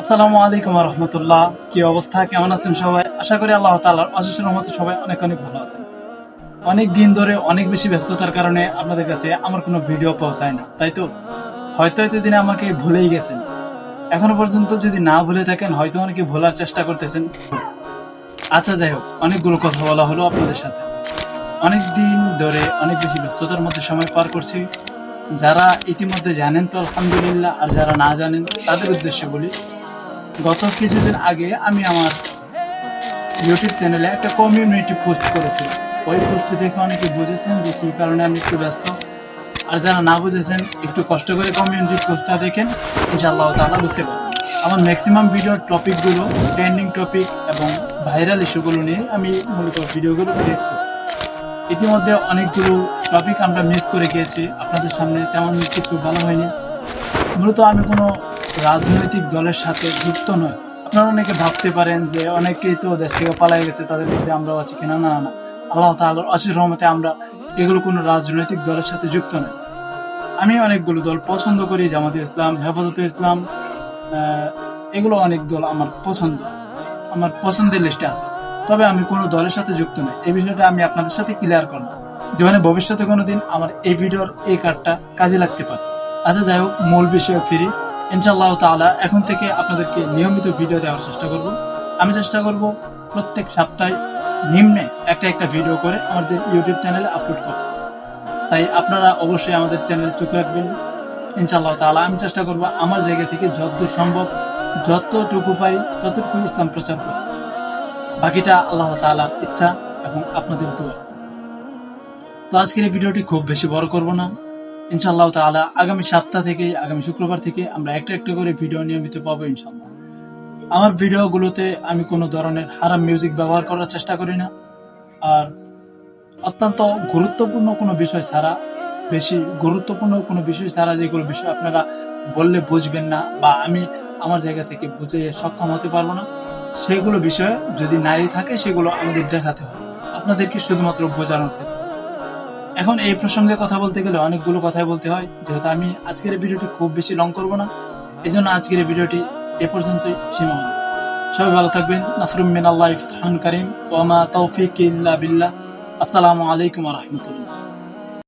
আসসালামু আলাইকুম রহমতুল্লাহ। কি অবস্থা? কেমন আছেন সবাই? আশা করি আল্লাহ তাআলার অশেষ রহমতে সবাই অনেক অনেক ভালো আছেন। অনেক দিন ধরে অনেক বেশি ব্যস্ততার কারণে আপনাদের কাছে আমার কোনো ভিডিও পৌঁছায় না, তাই তো? হয়তো হয়তো দিনে আমাকে ভুলেই গেছেন। এখনও পর্যন্ত যদি না ভুলে থাকেন, হয়তো অনেকে ভোলার চেষ্টা করতেছেন। আচ্ছা যাই হোক, অনেকগুলো কথা বলা হলো আপনাদের সাথে। অনেক দিন ধরে অনেক বেশি ব্যস্ততার মধ্যে সময় পার করছি। যারা ইতিমধ্যে জানেন তো, আলহামদুলিল্লাহ, আর যারা না জানেন, তাদের উদ্দেশ্যে বলি গত কিছুদিন আগে আমি আমার ইউটিউব চ্যানেলে একটা কমিউনিটি পোস্ট করেছি। ওই পোস্টে দেখে অনেকে বুঝেছেন যে কী কারণে আমি একটু ব্যস্ত। আর যারা না বুঝেছেন, একটু কষ্ট করে কমিউনিটি পোস্টটা দেখেন, ইনশাআল্লাহ তাআলা বুঝতে পারবেন। আমার ম্যাক্সিমাম ভিডিওর টপিকগুলো ট্রেন্ডিং টপিক এবং ভাইরাল ইস্যুগুলো নিয়ে আমি মূলত ভিডিওগুলো ক্রিয়েট করি। ইতিমধ্যে অনেকগুলো টপিক আমরা মিস করে গিয়েছি। আপনাদের সামনে তেমন কিছু ভালো হয়নি। মূলত আমি কোনো রাজনৈতিক দলের সাথে যুক্ত নয়। আপনারা অনেকে ভাবতে পারেন যে অনেকেই তো দেশ থেকে পালাই গেছে, তাদের মধ্যে আমরাও আছি কিনা না না। আল্লাহ তাআলার অশেষ রহমতে আমরা এগুলো কোনো রাজনৈতিক দলের সাথে যুক্ত নয় আমি অনেকগুলো দল পছন্দ করি, জামাতে ইসলাম, হেফাজতে ইসলাম এগুলো অনেক দল আমার পছন্দ। আমার পছন্দের লিস্টে আছে। তবে আমি কোনো দলের সাথে যুক্ত নই। এই বিষয়টা আমি আপনাদের সাথে ক্লিয়ার করব যেখানে ভবিষ্যতে কোনোদিন আমার এই ভিডিওর এই কার্ডটা কাজে লাগতে পারে। আচ্ছা যাই হোক, মূল বিষয়ে ফিরি। ইনশাআল্লাহ তাআলা এখন থেকে আপনাদেরকে নিয়মিত ভিডিও দেওয়ার চেষ্টা করব। আমি চেষ্টা করব প্রত্যেক সপ্তাহে নিম্নে একটা একটা ভিডিও করে আমাদের ইউটিউব চ্যানেলে আপলোড করব তাই আপনারা অবশ্যই আমাদের চ্যানেল চোখ রাখবেন। ইনশাল্লাহ তাআলা আমি চেষ্টা করব আমার জায়গা থেকে যতদূর সম্ভব, যতটুকু পাই ততটুকু ইসলাম প্রচার করব বাকিটা আল্লাহ তাআলার ইচ্ছা এবং আপনাদের তো আজকের এই ভিডিওটি খুব বেশি বড় করব না। ইনশাআল্লাহ তাআলা আগামী সপ্তাহ থেকে, আগামী শুক্রবার থেকে আমরা একটা একটা করে ভিডিও নিয়মিত পাবো ইনশাল্লাহ আমার ভিডিওগুলোতে আমি কোনো ধরনের হারাম মিউজিক ব্যবহার করার চেষ্টা করি না। আর অত্যন্ত গুরুত্বপূর্ণ কোনো বিষয় ছাড়া, বেশি গুরুত্বপূর্ণ কোনো বিষয় ছাড়া যেগুলো বিষয় আপনারা বললে বুঝবেন না বা আমি আমার জায়গা থেকে বুঝে সক্ষম হতে পারব না, সেগুলো বিষয়ে যদি নারী থাকে সেগুলো আমাদের দেখাতে হবে। আপনাদেরকে শুধুমাত্র বোঝানোর ক্ষেত্রে? এখন এই প্রসঙ্গে কথা বলতে গেলে অনেকগুলো কথাই বলতে হয়, যেহেতু আমি আজকের ভিডিওটি খুব বেশি লং করব না। এই জন্য আজকের ভিডিওটি এ পর্যন্তই সীমাবদ্ধ। সবাই ভালো থাকবেন। নাসরুম মিন আল্লাহ ফাতহান করিম ওমা তৌফিক ইল্লা বিল্লাহ। আসসালামু আলাইকুম রাহমাতুল্লাহ।